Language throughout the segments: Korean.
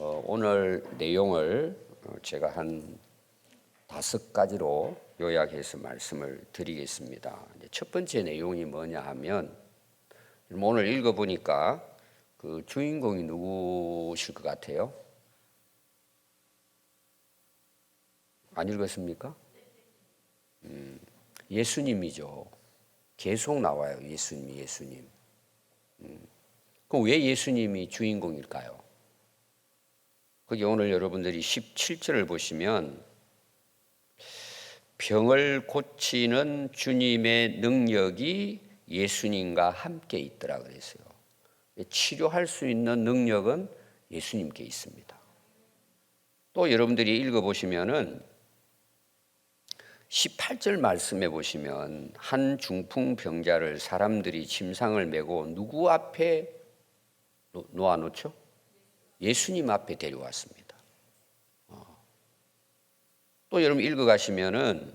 어, 오늘 내용을 어, 제가 한 다섯 가지로 요약해서 말씀을 드리겠습니다. 첫 번째 내용이 뭐냐 하면 오늘 읽어보니까 그 주인공이 누구실 것 같아요? 안 읽었습니까? 음, 예수님이죠. 계속 나와요. 예수님, 예수님. 음, 그럼 왜 예수님이 주인공일까요? 거기 오늘 여러분들이 17절을 보시면 병을 고치는 주님의 능력이 예수님과 함께 있더라 그랬어요. 치료할 수 있는 능력은 예수님께 있습니다. 또 여러분들이 읽어 보시면은 18절 말씀해 보시면 한 중풍 병자를 사람들이 침상을 메고 누구 앞에 놓아 놓죠? 예수님 앞에 데려왔습니다. 어. 또 여러분 읽어 가시면은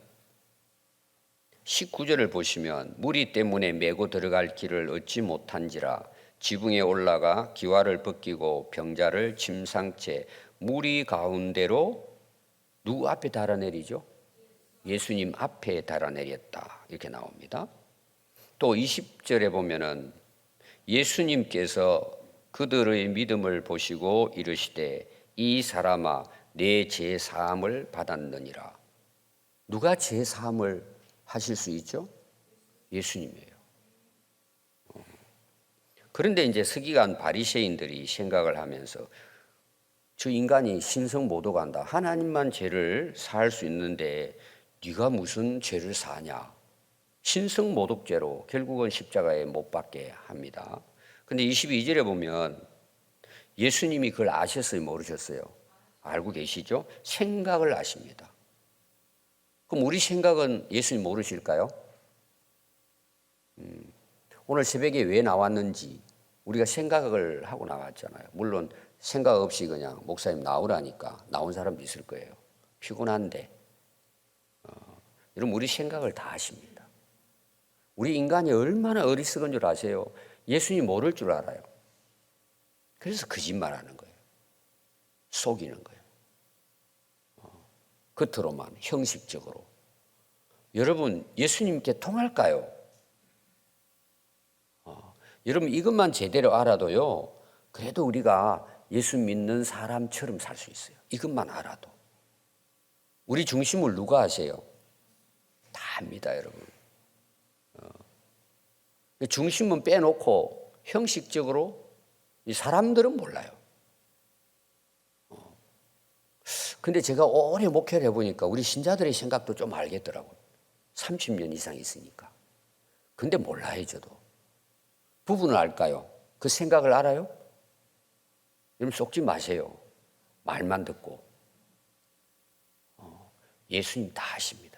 19절을 보시면 무리 때문에 메고 들어갈 길을 얻지 못한지라 지붕에 올라가 기와를 벗기고 병자를 침상채 무리 가운데로 누구 앞에 달아내리죠? 예수님 앞에 달아내렸다. 이렇게 나옵니다. 또 20절에 보면은 예수님께서 그들의 믿음을 보시고 이르시되 이 사람아 내 죄 사함을 받았느니라. 누가 죄 사함을 하실 수 있죠? 예수님이에요. 어. 그런데 이제 서기관 바리새인들이 생각을 하면서 저 인간이 신성 모독한다. 하나님만 죄를 사할 수 있는데 네가 무슨 죄를 사냐? 신성 모독죄로 결국은 십자가에 못 박게 합니다. 근데 22절에 보면 예수님이 그걸 아셨어요, 모르셨어요? 알고 계시죠? 생각을 아십니다. 그럼 우리 생각은 예수님 모르실까요? 음, 오늘 새벽에 왜 나왔는지 우리가 생각을 하고 나왔잖아요. 물론 생각 없이 그냥 목사님 나오라니까 나온 사람도 있을 거예요. 피곤한데. 어, 여러분, 우리 생각을 다 하십니다. 우리 인간이 얼마나 어리석은 줄 아세요? 예수님 모를 줄 알아요. 그래서 거짓말 하는 거예요. 속이는 거예요. 어, 겉으로만, 형식적으로. 여러분, 예수님께 통할까요? 어, 여러분, 이것만 제대로 알아도요, 그래도 우리가 예수 믿는 사람처럼 살 수 있어요. 이것만 알아도. 우리 중심을 누가 하세요? 다 합니다, 여러분. 중심은 빼놓고 형식적으로 이 사람들은 몰라요. 어. 근데 제가 오래 목회를 해보니까 우리 신자들의 생각도 좀 알겠더라고요. 30년 이상 있으니까. 근데 몰라요, 저도. 부분을 알까요? 그 생각을 알아요? 여러분 속지 마세요. 말만 듣고. 어, 예수님 다 아십니다.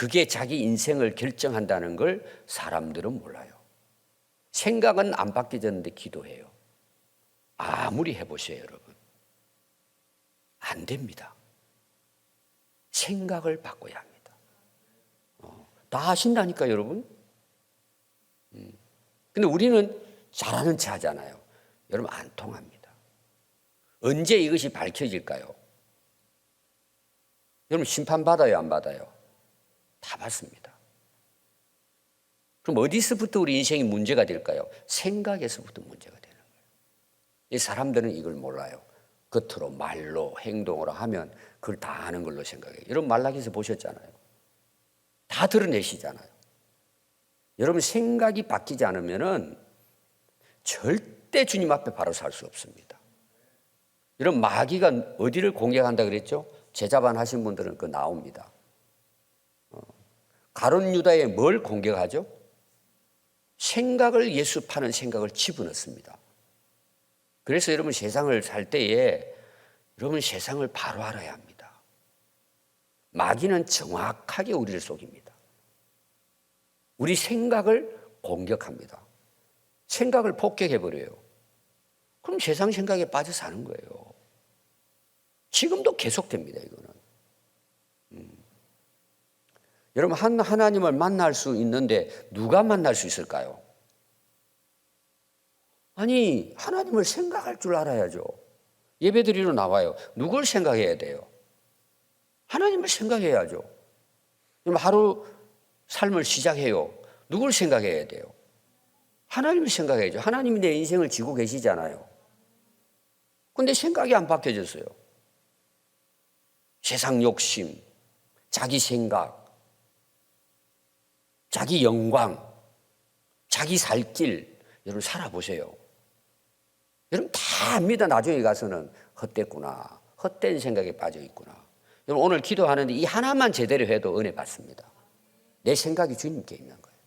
그게 자기 인생을 결정한다는 걸 사람들은 몰라요. 생각은 안 바뀌었는데 기도해요. 아무리 해보세요, 여러분. 안 됩니다. 생각을 바꿔야 합니다. 어, 다 하신다니까, 여러분. 음. 근데 우리는 잘하는 체 하잖아요. 여러분, 안 통합니다. 언제 이것이 밝혀질까요? 여러분, 심판받아요, 안 받아요? 다 받습니다. 그럼 어디서부터 우리 인생이 문제가 될까요? 생각에서부터 문제가 되는 거예요. 이 사람들은 이걸 몰라요. 겉으로 말로 행동으로 하면 그걸 다 아는 걸로 생각해요. 여러분 말라기에서 보셨잖아요. 다 드러내시잖아요. 여러분 생각이 바뀌지 않으면은 절대 주님 앞에 바로 살 수 없습니다. 여러분 마귀가 어디를 공격한다 그랬죠? 제자반 하신 분들은 그 나옵니다. 가론 유다에 뭘 공격하죠? 생각을 예수 파는 생각을 집어넣습니다. 그래서 여러분 세상을 살 때에 여러분 세상을 바로 알아야 합니다. 마귀는 정확하게 우리를 속입니다. 우리 생각을 공격합니다. 생각을 폭격해버려요. 그럼 세상 생각에 빠져 사는 거예요. 지금도 계속됩니다, 이거는. 여러분 한 하나님을 만날 수 있는데 누가 만날 수 있을까요? 아니 하나님을 생각할 줄 알아야죠. 예배 드리러 나와요. 누굴 생각해야 돼요? 하나님을 생각해야죠. 그럼 하루 삶을 시작해요. 누굴 생각해야 돼요? 하나님을 생각해야죠. 하나님이 내 인생을 지고 계시잖아요. 근데 생각이 안 바뀌어졌어요. 세상 욕심, 자기 생각, 자기 영광, 자기 살 길, 여러분 살아보세요. 여러분 다 압니다. 나중에 가서는 헛됐구나. 헛된 생각에 빠져 있구나. 여러분 오늘 기도하는데 이 하나만 제대로 해도 은혜 받습니다. 내 생각이 주님께 있는 거예요.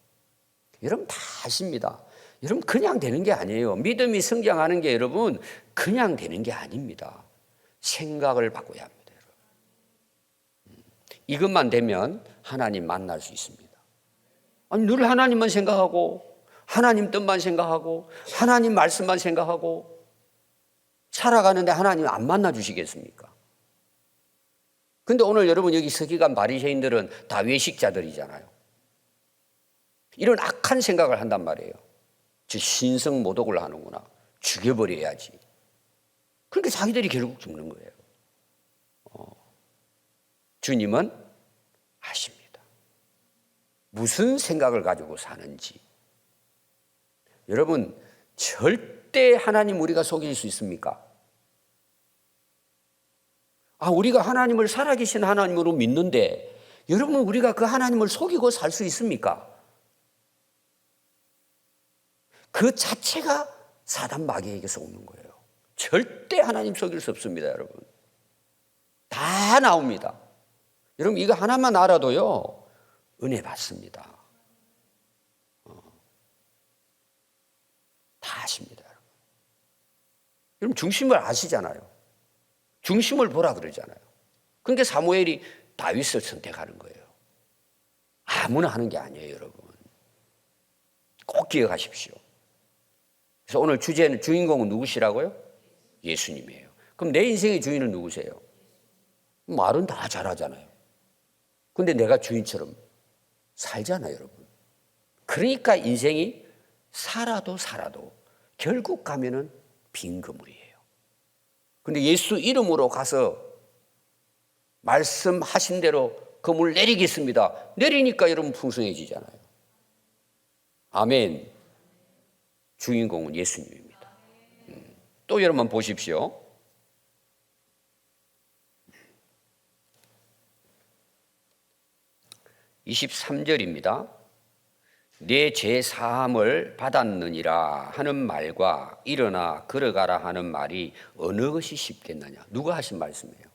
여러분 다 아십니다. 여러분 그냥 되는 게 아니에요. 믿음이 성장하는 게 여러분 그냥 되는 게 아닙니다. 생각을 바꿔야 합니다. 여러분. 음, 이것만 되면 하나님 만날 수 있습니다. 아니 늘 하나님만 생각하고 하나님 뜻만 생각하고 하나님 말씀만 생각하고 살아가는데 하나님 안 만나 주시겠습니까? 근데 오늘 여러분 여기 서기관 바리새인들은 다 외식자들이잖아요. 이런 악한 생각을 한단 말이에요. 저 신성 모독을 하는구나. 죽여버려야지. 그러니까 자기들이 결국 죽는 거예요. 어. 주님은 아십니다. 무슨 생각을 가지고 사는지. 여러분, 절대 하나님 우리가 속일 수 있습니까? 아, 우리가 하나님을 살아계신 하나님으로 믿는데, 여러분, 우리가 그 하나님을 속이고 살 수 있습니까? 그 자체가 사단 마귀에게 속는 거예요. 절대 하나님 속일 수 없습니다, 여러분. 다 나옵니다. 여러분, 이거 하나만 알아도요, 은혜 받습니다. 다 아십니다. 여러분. 여러분 중심을 아시잖아요. 중심을 보라 그러잖아요. 그러니까 사무엘이 다윗을 선택하는 거예요. 아무나 하는 게 아니에요, 여러분. 꼭 기억하십시오. 그래서 오늘 주제는 주인공은 누구시라고요? 예수님이에요. 그럼 내 인생의 주인은 누구세요? 말은 다 잘하잖아요. 근데 내가 주인처럼 살잖아요, 여러분. 그러니까 인생이 살아도 살아도 결국 가면은 빈 그물이에요. 근데 예수 이름으로 가서 말씀하신 대로 그물 내리겠습니다. 내리니까 여러분 풍성해지잖아요. 아멘. 주인공은 예수님입니다. 음. 또 여러분 보십시오. (23절입니다) 내죄 사함을 받았느니라 하는 말과 일어나 걸어가라 하는 말이 어느 것이 쉽겠느냐? 누가 하신 말씀이에요?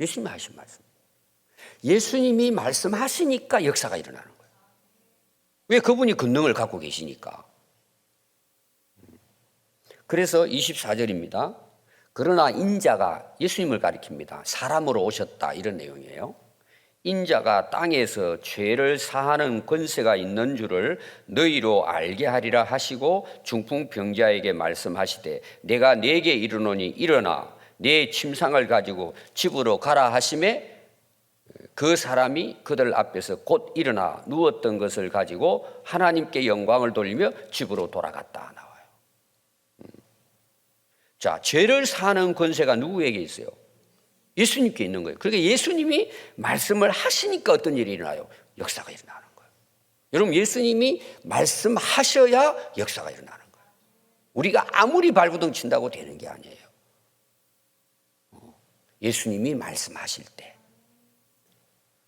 예수님이 하신 말씀. 예수님이 말씀하시니까 역사가 일어나는 거예요. 왜 그분이 권능을 갖고 계시니까. 그래서 24절입니다. 그러나 인자가 예수님을 가리킵니다. 사람으로 오셨다 이런 내용이에요. 인자가 땅에서 죄를 사하는 권세가 있는 줄을 너희로 알게 하리라 하시고 중풍병자에게 말씀하시되 내가 네게 이르노니 일어나 내 침상을 가지고 집으로 가라 하심에 그 사람이 그들 앞에서 곧 일어나 누웠던 것을 가지고 하나님께 영광을 돌리며 집으로 돌아갔다 나와요. 음. 자, 죄를 사는 권세가 누구에게 있어요? 예수님께 있는 거예요. 그러니까 예수님이 말씀을 하시니까 어떤 일이 일어나요? 역사가 일어나는 거예요. 여러분, 예수님이 말씀하셔야 역사가 일어나는 거예요. 우리가 아무리 발구덩 친다고 되는 게 아니에요. 어, 예수님이 말씀하실 때.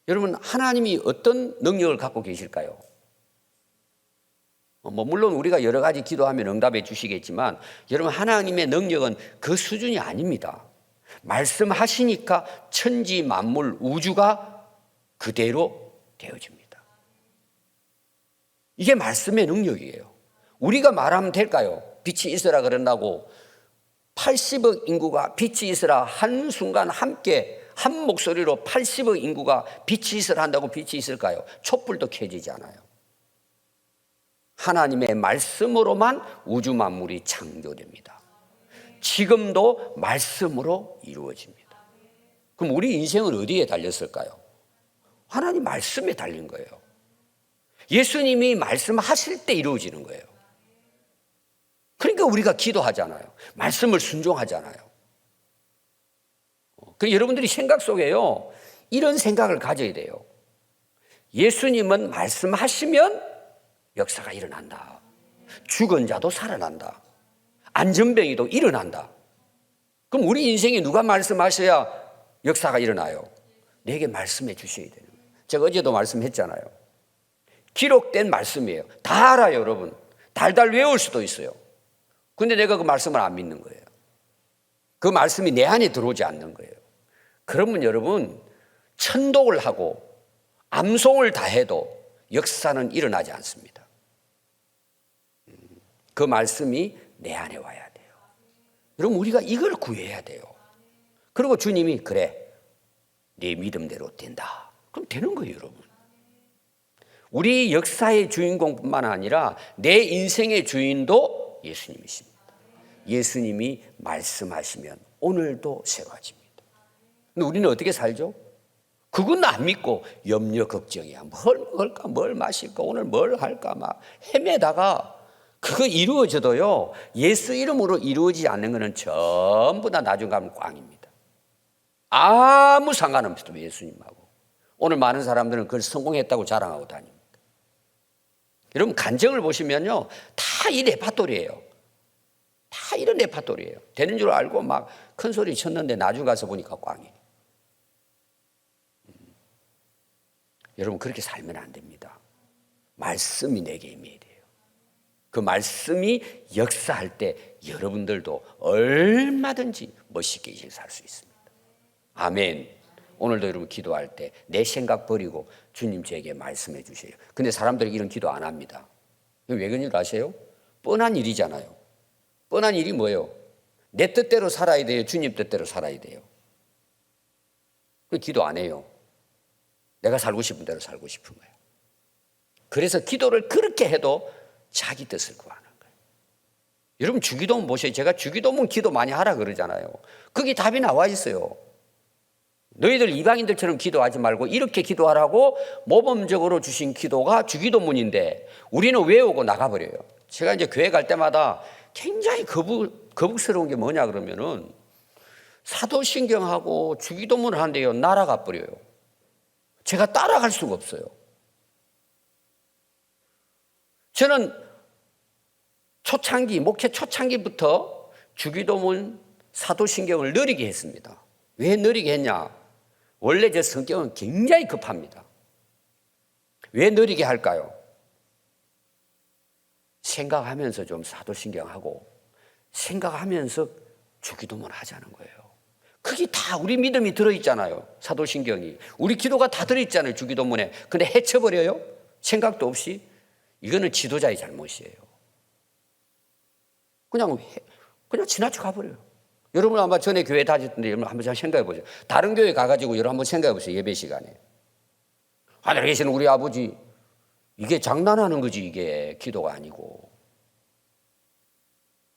여러분, 하나님이 어떤 능력을 갖고 계실까요? 어, 뭐 물론 우리가 여러 가지 기도하면 응답해 주시겠지만 여러분 하나님의 능력은 그 수준이 아닙니다. 말씀하시니까 천지 만물 우주가 그대로 되어집니다. 이게 말씀의 능력이에요. 우리가 말하면 될까요? 빛이 있으라 그런다고 80억 인구가 빛이 있으라 한 순간 함께 한 목소리로 80억 인구가 빛이 있으라 한다고 빛이 있을까요? 촛불도 켜지지 않아요. 하나님의 말씀으로만 우주 만물이 창조됩니다. 지금도 말씀으로 이루어집니다. 그럼 우리 인생은 어디에 달렸을까요? 하나님 말씀에 달린 거예요. 예수님이 말씀하실 때 이루어지는 거예요. 그러니까 우리가 기도하잖아요. 말씀을 순종하잖아요. 그 여러분들이 생각 속에요. 이런 생각을 가져야 돼요. 예수님은 말씀하시면 역사가 일어난다. 죽은 자도 살아난다. 안전병이도 일어난다. 그럼 우리 인생에 누가 말씀하셔야 역사가 일어나요? 내게 말씀해 주셔야 거예요. 제가 어제도 말씀했잖아요. 기록된 말씀이에요. 다 알아요, 여러분. 달달 외울 수도 있어요. 근데 내가 그 말씀을 안 믿는 거예요. 그 말씀이 내 안에 들어오지 않는 거예요. 그러면 여러분, 천독을 하고 암송을 다 해도 역사는 일어나지 않습니다. 그 말씀이 내 안에 와야 돼요. 여러분, 우리가 이걸 구해야 돼요. 그리고 주님이, 그래, 네 믿음대로 된다. 그럼 되는 거예요, 여러분. 우리 역사의 주인공뿐만 아니라 내 인생의 주인도 예수님이십니다. 예수님이 말씀하시면 오늘도 새로워집니다. 근데 우리는 어떻게 살죠? 그건 안 믿고 염려 걱정이야. 뭘 먹을까, 뭘 마실까, 오늘 뭘 할까 막 헤매다가 그거 이루어져도요. 예수 이름으로 이루어지지 않는 것은 전부 다 나중 가면 꽝입니다. 아무 상관없어요. 예수님하고. 오늘 많은 사람들은 그걸 성공했다고 자랑하고 다닙니다. 여러분 간증을 보시면요. 다 이 레파토리예요. 다 이런 레파토리예요. 되는 줄 알고 막 큰 소리 쳤는데 나중 가서 보니까 꽝이에요. 음. 여러분 그렇게 살면 안 됩니다. 말씀이 내게 임해야. 그 말씀이 역사할 때 여러분들도 얼마든지 멋있게 살수 있습니다. 아멘. 오늘도 여러분 기도할 때 내 생각 버리고 주님 제게 말씀해 주세요. 근데 사람들이 이런 기도 안 합니다. 왜 그런 줄 아세요? 뻔한 일이잖아요. 뻔한 일이 뭐예요? 내 뜻대로 살아야 돼요. 주님 뜻대로 살아야 돼요. 그 기도 안 해요. 내가 살고 싶은 대로 살고 싶은 거예요. 그래서 기도를 그렇게 해도 자기 뜻을 구하는 거예요. 여러분 주기도문 보세요. 제가 주기도문 기도 많이 하라 그러잖아요. 그게 답이 나와 있어요. 너희들 이방인들처럼 기도하지 말고 이렇게 기도하라고 모범적으로 주신 기도가 주기도문인데 우리는 외우고 나가버려요. 제가 이제 교회 갈 때마다 굉장히 거북, 거북스러운 게 뭐냐 그러면은 사도신경하고 주기도문을 하는데요. 날아가 버려요. 제가 따라갈 수가 없어요. 저는 초창기, 목회 초창기부터 주기도문 사도신경을 느리게 했습니다. 왜 느리게 했냐? 원래 제 성격은 굉장히 급합니다. 왜 느리게 할까요? 생각하면서 좀 사도신경하고 생각하면서 주기도문 하자는 거예요. 그게 다 우리 믿음이 들어있잖아요. 사도신경이. 우리 기도가 다 들어있잖아요. 주기도문에. 근데 해쳐버려요? 생각도 없이? 이거는 지도자의 잘못이에요. 그냥, 그냥 지나쳐 가 버려요. 여러분 아마 전에 교회 다녔던데 여러분 한번 생각해 보세요. 다른 교회 가가지고 여러분 한번 생각해 보세요. 예배 시간에. 하늘에 계시는 우리 아버지, 이게 장난하는 거지, 이게 기도가 아니고.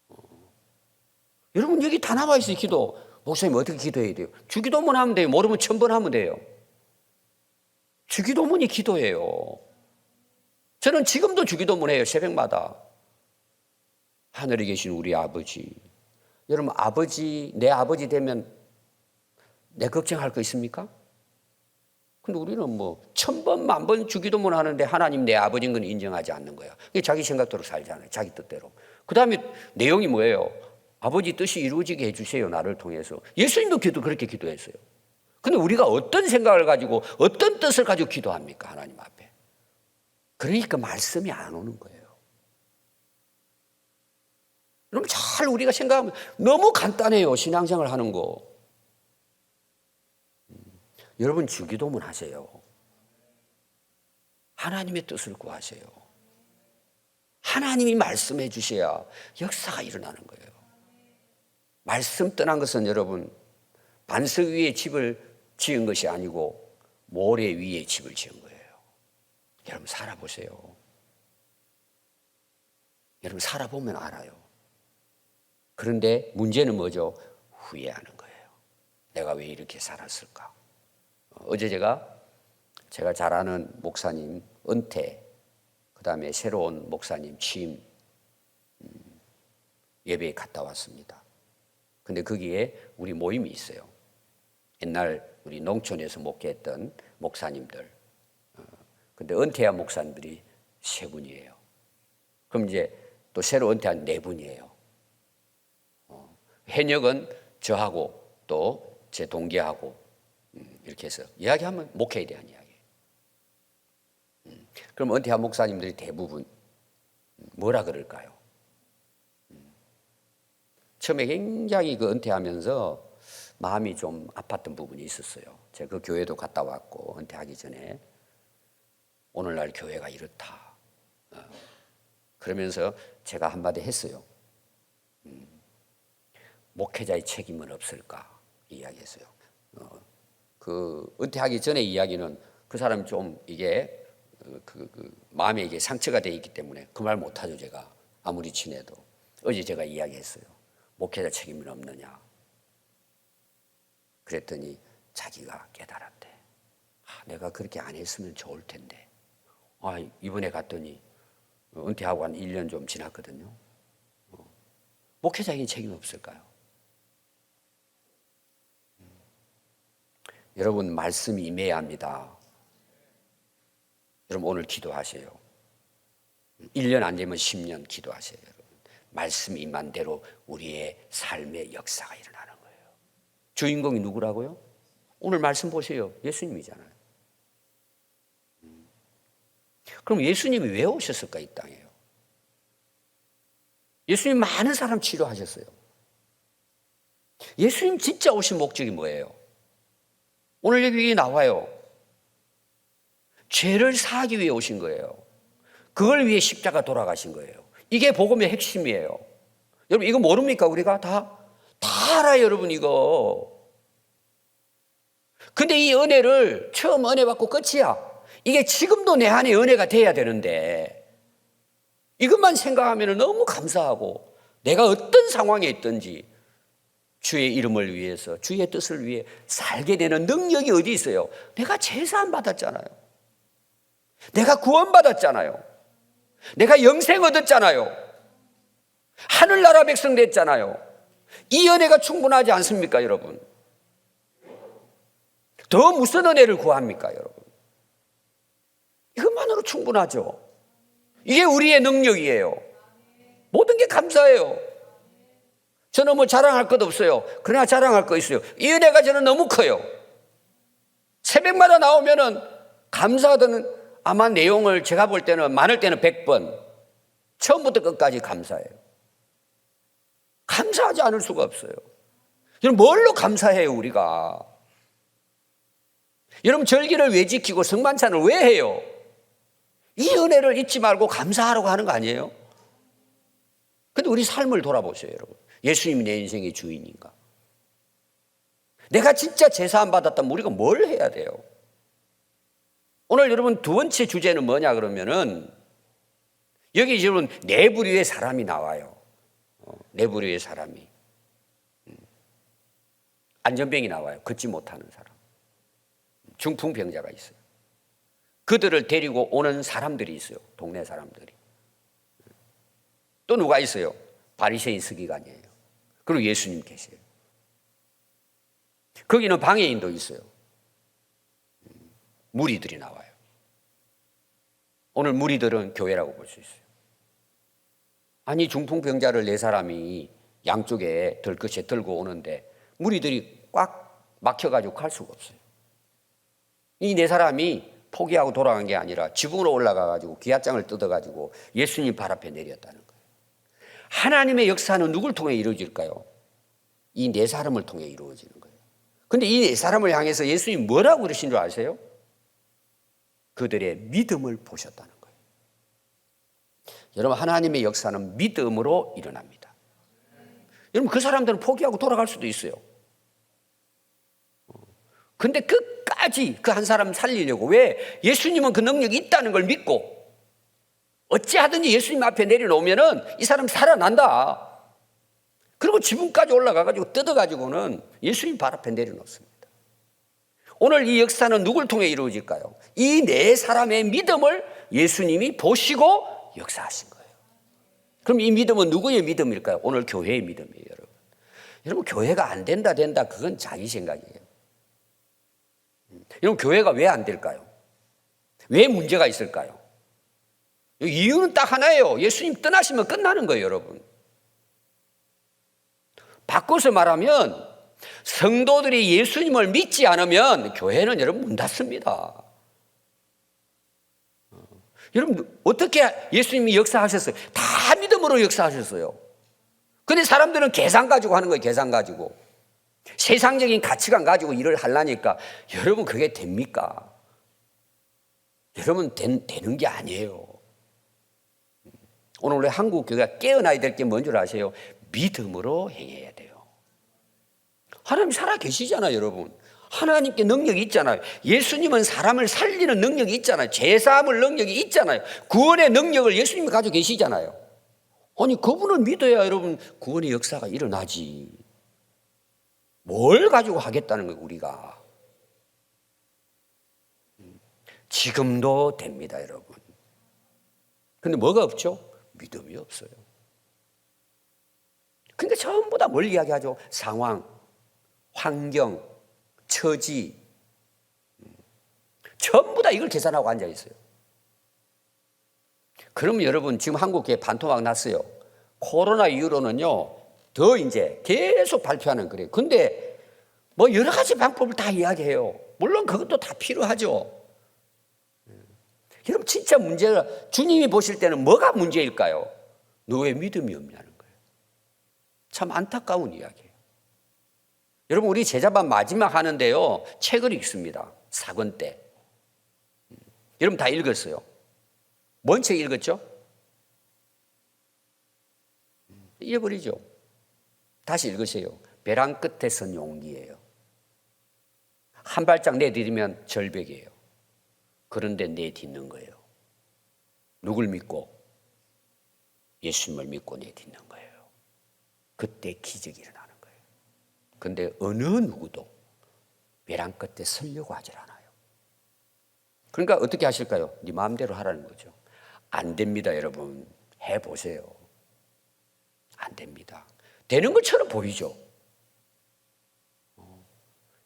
어. 여러분 여기 다 나와 있어요, 기도. 목사님 어떻게 기도해야 돼요? 주기도문 하면 돼요. 모르면 천번 하면 돼요. 주기도문이 기도예요. 저는 지금도 주기도문 해요, 새벽마다. 하늘에 계신 우리 아버지. 여러분, 아버지, 내 아버지 되면 내 걱정할 거 있습니까? 근데 우리는 뭐, 천 번, 만 번 주기도문 하는데 하나님 내 아버지인 건 인정하지 않는 거야. 자기 생각대로 살잖아요. 자기 뜻대로. 그 다음에 내용이 뭐예요? 아버지 뜻이 이루어지게 해주세요. 나를 통해서. 예수님도 기도 그렇게 기도했어요. 근데 우리가 어떤 생각을 가지고 어떤 뜻을 가지고 기도합니까? 하나님 앞에. 그러니까 말씀이 안 오는 거예요. 여러분 잘 우리가 생각하면 너무 간단해요. 신앙생활 하는 거. 음, 여러분 주기도문 하세요. 하나님의 뜻을 구하세요. 하나님이 말씀해 주셔야 역사가 일어나는 거예요. 말씀 떠난 것은 여러분 반석 위에 집을 지은 것이 아니고 모래 위에 집을 지은 거예요. 여러분 살아보세요. 여러분 살아보면 알아요. 그런데 문제는 뭐죠? 후회하는 거예요. 내가 왜 이렇게 살았을까? 어제 제가 제가 잘 아는 목사님 은퇴, 그 다음에 새로운 목사님 취임 음, 예배에 갔다 왔습니다. 근데 거기에 우리 모임이 있어요. 옛날 우리 농촌에서 목회했던 목사님들. 어, 근데 은퇴한 목사님들이 세 분이에요. 그럼 이제 또 새로 은퇴한 네 분이에요. 어, 현역은 저하고 또 제 동기하고 음, 이렇게 해서 이야기하면 목회에 대한 이야기. 음, 그럼 은퇴한 목사님들이 대부분 뭐라 그럴까요? 음, 처음에 굉장히 그 은퇴하면서 마음이 좀 아팠던 부분이 있었어요. 제가 그 교회도 갔다 왔고 은퇴하기 전에 오늘날 교회가 이렇다. 어, 그러면서 제가 한마디 했어요. 음, 목회자의 책임은 없을까 이야기했어요. 어, 그 은퇴하기 전에 이야기는 그 사람이 좀 이게 어, 그, 그 마음에 이게 상처가 돼 있기 때문에 그 말 못하죠 제가 아무리 친해도 어제 제가 이야기했어요. 목회자 책임은 없느냐. 그랬더니 자기가 깨달았대. 아, 내가 그렇게 안 했으면 좋을 텐데. 아, 이번에 갔더니 은퇴하고 한 1년 좀 지났거든요. 어, 목회자에게 책임 없을까요? 여러분 말씀이 임해야 합니다. 여러분 오늘 기도하세요. 1년 안 되면 10년 기도하세요, 여러분. 말씀 임한 대로 우리의 삶의 역사가 일어나는 거예요. 주인공이 누구라고요? 오늘 말씀 보세요. 예수님이잖아요. 음. 그럼 예수님이 왜 오셨을까, 이 땅에요? 예수님 많은 사람 치료하셨어요. 예수님 진짜 오신 목적이 뭐예요? 오늘 여기 나와요. 죄를 사하기 위해 오신 거예요. 그걸 위해 십자가 돌아가신 거예요. 이게 복음의 핵심이에요. 여러분 이거 모릅니까 우리가 다? 다 알아요 여러분 이거. 근데 이 은혜를 처음 은혜 받고 끝이야. 이게 지금도 내 안에 은혜가 돼야 되는데 이것만 생각하면 너무 감사하고 내가 어떤 상황에 있든지 주의 이름을 위해서 주의 뜻을 위해 살게 되는 능력이 어디 있어요? 내가 제사안 받았잖아요. 내가 구원 받았잖아요. 내가 영생 얻었잖아요. 하늘나라 백성 됐잖아요. 이 은혜가 충분하지 않습니까, 여러분? 더 무슨 은혜를 구합니까, 여러분? 이것만으로 충분하죠. 이게 우리의 능력이에요. 모든 게 감사해요. 저는 뭐 자랑할 것 없어요. 그러나 자랑할 거 있어요. 이 은혜가 저는 너무 커요. 새벽마다 나오면은 감사하다는 아마 내용을 제가 볼 때는 많을 때는 100번. 처음부터 끝까지 감사해요. 감사하지 않을 수가 없어요. 여러분, 뭘로 감사해요, 우리가? 여러분, 절기를 왜 지키고 성만찬을 왜 해요? 이 은혜를 잊지 말고 감사하라고 하는 거 아니에요? 근데 우리 삶을 돌아보세요, 여러분. 예수님이 내 인생의 주인인가? 내가 진짜 제사 안 받았다면 우리가 뭘 해야 돼요? 오늘 여러분 두 번째 주제는 뭐냐 그러면은 여기 여러분 네 부류의 사람이 나와요. 어, 네 부류의 사람이. 음. 안전병이 나와요. 걷지 못하는 사람. 중풍병자가 있어요. 그들을 데리고 오는 사람들이 있어요. 동네 사람들이. 또 누가 있어요? 바리새인 서기관이에요. 그리고 예수님 계세요. 거기는 방해인도 있어요. 무리들이 나와요. 오늘 무리들은 교회라고 볼 수 있어요. 아니 중풍병자를 네 사람이 양쪽에 들것에 들고 오는데 무리들이 꽉 막혀가지고 갈 수가 없어요. 이 네 사람이 포기하고 돌아간 게 아니라 지붕으로 올라가가지고 기압장을 뜯어가지고 예수님 발 앞에 내렸다는. 하나님의 역사는 누굴 통해 이루어질까요? 이 네 사람을 통해 이루어지는 거예요. 근데 이 네 사람을 향해서 예수님 뭐라고 그러신 줄 아세요? 그들의 믿음을 보셨다는 거예요. 여러분, 하나님의 역사는 믿음으로 일어납니다. 여러분, 그 사람들은 포기하고 돌아갈 수도 있어요. 근데 끝까지 그 한 사람 살리려고 왜 예수님은 그 능력이 있다는 걸 믿고 어찌하든지 예수님 앞에 내려놓으면은 이 사람 살아난다. 그리고 지붕까지 올라가가지고 뜯어가지고는 예수님 발 앞에 내려놓습니다. 오늘 이 역사는 누굴 통해 이루어질까요? 이 네 사람의 믿음을 예수님이 보시고 역사하신 거예요. 그럼 이 믿음은 누구의 믿음일까요? 오늘 교회의 믿음이에요, 여러분. 여러분, 교회가 안 된다, 된다, 그건 자기 생각이에요. 여러분 교회가 왜 안 될까요? 왜 문제가 있을까요? 이유는 딱 하나예요. 예수님 떠나시면 끝나는 거예요, 여러분. 바꿔서 말하면 성도들이 예수님을 믿지 않으면 교회는 여러분 문 닫습니다. 어, 여러분 어떻게 예수님이 역사하셨어요? 다 믿음으로 역사하셨어요. 근데 사람들은 계산 가지고 하는 거예요. 계산 가지고. 세상적인 가치관 가지고 일을 하려니까 여러분 그게 됩니까? 여러분 된, 되는 게 아니에요. 오늘 우리 한국 교회가 깨어나야 될 게 뭔 줄 아세요? 믿음으로 행해야 돼요. 하나님 살아 계시잖아요, 여러분. 하나님께 능력이 있잖아요. 예수님은 사람을 살리는 능력이 있잖아요. 죄사함을 능력이 있잖아요. 구원의 능력을 예수님이 가지고 계시잖아요. 아니, 그분을 믿어야 여러분 구원의 역사가 일어나지. 뭘 가지고 하겠다는 거예요, 우리가. 지금도 됩니다, 여러분. 근데 뭐가 없죠? 믿음이 없어요. 근데 전부 다 뭘 이야기하죠? 상황, 환경, 처지. 전부 다 이걸 계산하고 앉아 있어요. 그러면 여러분 지금 한국에 반토막 났어요. 코로나 이후로는요, 더 이제 계속 발표하는 거래요. 근데 뭐 여러 가지 방법을 다 이야기해요. 물론 그것도 다 필요하죠. 여러분 진짜 문제가 주님이 보실 때는 뭐가 문제일까요? 너의 믿음이 없냐는 거예요. 참 안타까운 이야기예요. 여러분 우리 제자반 마지막 하는데요. 책을 읽습니다. 사권 때. 여러분 다 읽었어요. 뭔 책 읽었죠? 잊어버리죠. 다시 읽으세요. 벼랑 끝에 선 용기예요. 한 발짝 내디디면 절벽이에요. 그런데 내딛는 거예요. 누굴 믿고? 예수님을 믿고 내딛는 거예요. 그때 기적이 일어나는 거예요. 근데 어느 누구도 벼랑 끝에 서려고 하질 않아요. 그러니까 어떻게 하실까요? 네 마음대로 하라는 거죠. 안 됩니다, 여러분. 해 보세요. 안 됩니다. 되는 것처럼 보이죠. 어.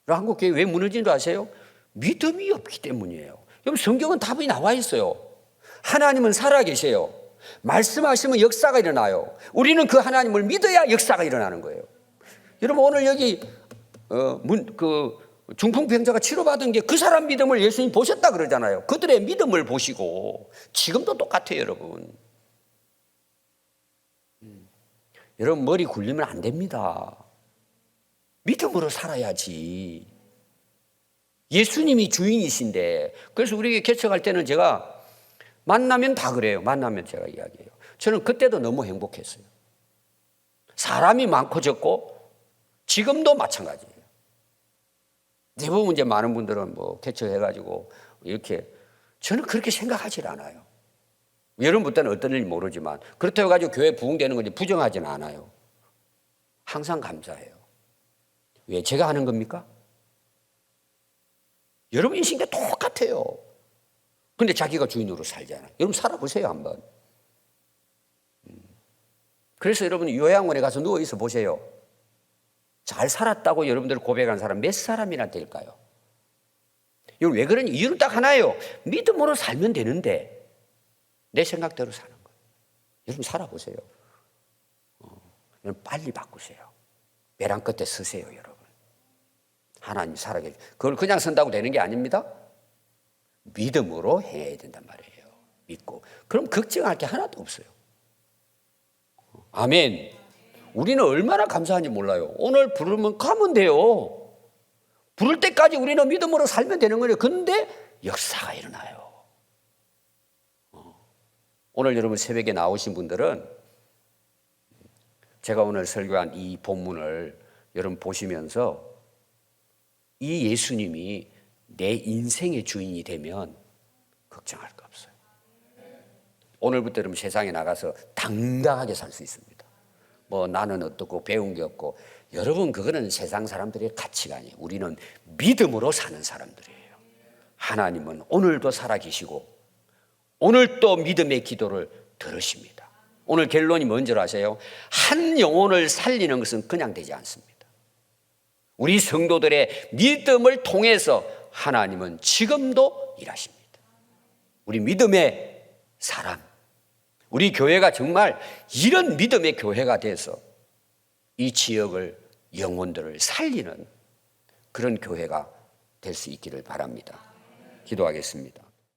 한국 교회 왜 무너진 줄 아세요? 믿음이 없기 때문이에요. 여러분 성경은 답이 나와 있어요. 하나님은 살아 계세요. 말씀하시면 역사가 일어나요. 우리는 그 하나님을 믿어야 역사가 일어나는 거예요. 여러분 오늘 여기 어, 문, 그 중풍병자가 치료받은 게 그 사람 믿음을 예수님 보셨다 그러잖아요. 그들의 믿음을 보시고 지금도 똑같아요, 여러분. 음. 여러분 머리 굴리면 안 됩니다. 믿음으로 살아야지. 예수님이 주인이신데 그래서 우리에게 개척할 때는 제가 만나면 다 그래요. 만나면 제가 이야기해요. 저는 그때도 너무 행복했어요. 사람이 많고 적고 지금도 마찬가지예요. 대부분 이제 많은 분들은 뭐 개척해가지고 이렇게 저는 그렇게 생각하지 않아요. 여러분부터는 어떤 일인지 모르지만 그렇다고 해가지고 교회 부흥되는 건지 부정하지는 않아요. 항상 감사해요. 왜 제가 하는 겁니까? 여러분 인생과 똑같아요. 근데 자기가 주인으로 살잖아요. 여러분 살아보세요, 한번. 음. 그래서 여러분 요양원에 가서 누워 있어 보세요. 잘 살았다고 여러분들 고백한 사람 몇 사람이나 될까요? 여러분 왜 그러니? 이유는 딱 하나예요. 믿음으로 살면 되는데 내 생각대로 사는 거예요. 여러분 살아보세요. 어, 빨리 바꾸세요. 배랑 끝에 서세요, 여러분. 하나님 살아계시 그걸 그냥 선다고 되는 게 아닙니다. 믿음으로 해야 된단 말이에요. 믿고. 그럼 걱정할 게 하나도 없어요. 아멘. 우리는 얼마나 감사한지 몰라요. 오늘 부르면 가면 돼요. 부를 때까지 우리는 믿음으로 살면 되는 거예요. 근데 역사가 일어나요. 어. 오늘 여러분 새벽에 나오신 분들은 제가 오늘 설교한 이 본문을 여러분 보시면서 이 예수님이 내 인생의 주인이 되면 걱정할 거 없어요. 오늘부터 여러분 세상에 나가서 당당하게 살 수 있습니다. 뭐 나는 어떻고 배운 게 없고 여러분 그거는 세상 사람들의 가치관이에요. 우리는 믿음으로 사는 사람들이에요. 하나님은 오늘도 살아 계시고 오늘 또 믿음의 기도를 들으십니다. 오늘 결론이 뭔지 아세요? 한 영혼을 살리는 것은 그냥 되지 않습니다. 우리 성도들의 믿음을 통해서 하나님은 지금도 일하십니다. 우리 믿음의 사람, 우리 교회가 정말 이런 믿음의 교회가 돼서 이 지역을 영혼들을 살리는 그런 교회가 될 수 있기를 바랍니다. 기도하겠습니다.